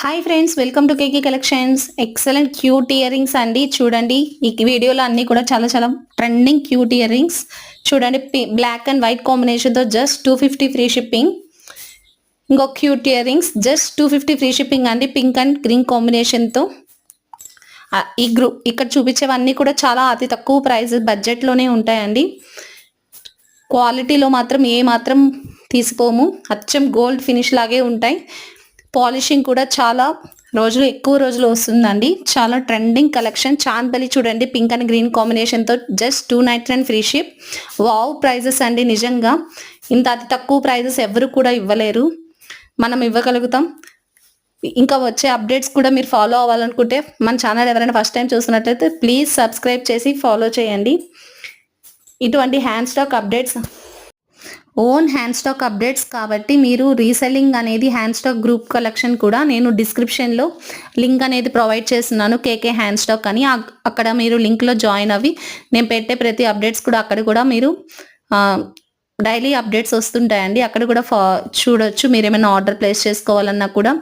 Hi friends welcome to Keki collections excellent cute ear rings అండి. చూడండి ఈ వీడియోలో అన్ని కూడా చాలా చాలా ట్రెండింగ్ క్యూట్ ఇయర్ రింగ్స్ చూడండి బ్లాక్ అండ్ వైట్ కాంబినేషన్తో just two fifty free shipping ఇంకో cute ear rings just two fifty free shipping అండి పింక్ అండ్ గ్రీన్ కాంబినేషన్తో ఈ గ్రూప్ ఇక్కడ చూపించేవన్నీ కూడా చాలా అతి తక్కువ ప్రైస్ బడ్జెట్లోనే ఉంటాయండి. క్వాలిటీలో మాత్రం ఏ మాత్రం తీసిపోము. అచ్చం గోల్డ్ ఫినిష్ లాగే ఉంటాయి. పాలిషింగ్ కూడా చాలా రోజులు ఎక్కువ రోజులు వస్తుందండి. చాలా ట్రెండింగ్ కలెక్షన్. చాందలి చూడండి పింక్ అండ్ గ్రీన్ కాంబినేషన్తో just two ninety and free ship. Wow prices అండి నిజంగా. ఇంత అతి తక్కువ ప్రైజెస్ ఎవరు కూడా ఇవ్వలేరు. మనం ఇవ్వగలుగుతాం. ఇంకా వచ్చే అప్డేట్స్ కూడా మీరు ఫాలో అవ్వాలనుకుంటే మన ఛానల్ ఎవరైనా ఫస్ట్ టైం చూసినట్లయితే ప్లీజ్ సబ్స్క్రైబ్ చేసి ఫాలో చేయండి. ఇటువంటి hand stock updates own hand stock updates కాబట్టి మీరు రీసెల్లింగ్ అనేది హ్యాండ్ స్టాక్ గ్రూప్ కలెక్షన్ కూడా నేను డిస్క్రిప్షన్లో లింక్ అనేది ప్రొవైడ్ చేస్తున్నాను కేకే హ్యాండ్ స్టాక్ అని. అక్కడ మీరు లింక్లో జాయిన్ అవి నేను పెట్టే ప్రతి అప్డేట్స్ కూడా అక్కడ కూడా మీరు డైలీ అప్డేట్స్ వస్తుంటాయండి. అక్కడ కూడా ఫా చూడొచ్చు. మీరు ఏమైనా ఆర్డర్ ప్లేస్ చేసుకోవాలన్నా కూడా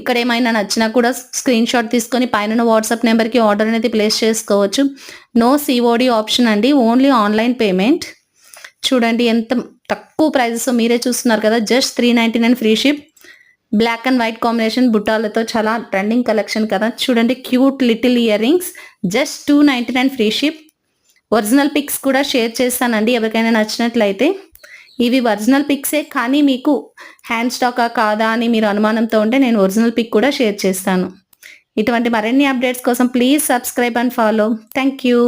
ఇక్కడ ఏమైనా నచ్చినా కూడా స్క్రీన్ షాట్ తీసుకొని పైన వాట్సాప్ నెంబర్కి ఆర్డర్ అనేది ప్లేస్ చేసుకోవచ్చు. నో సిఓడి ఆప్షన్ అండి. Only online payment. చూడండి ఎంత తక్కువ ప్రైజెస్ మీరే చూస్తున్నారు కదా just three ninety nine free ship black and white combination బుట్టాలతో చాలా ట్రెండింగ్ కలెక్షన్ కదా. చూడండి cute little ear rings just two ninety nine free ship original pics కూడా షేర్ చేస్తానండి ఎవరికైనా నచ్చినట్లయితే. ఇవి ఒరిజినల్ పిక్సే కానీ మీకు హ్యాండ్ స్టాకా కాదా అని మీరు అనుమానంతో ఉంటే నేను ఒరిజినల్ పిక్ కూడా షేర్ చేస్తాను. ఇటువంటి మరిన్ని అప్డేట్స్ కోసం please subscribe and follow thank you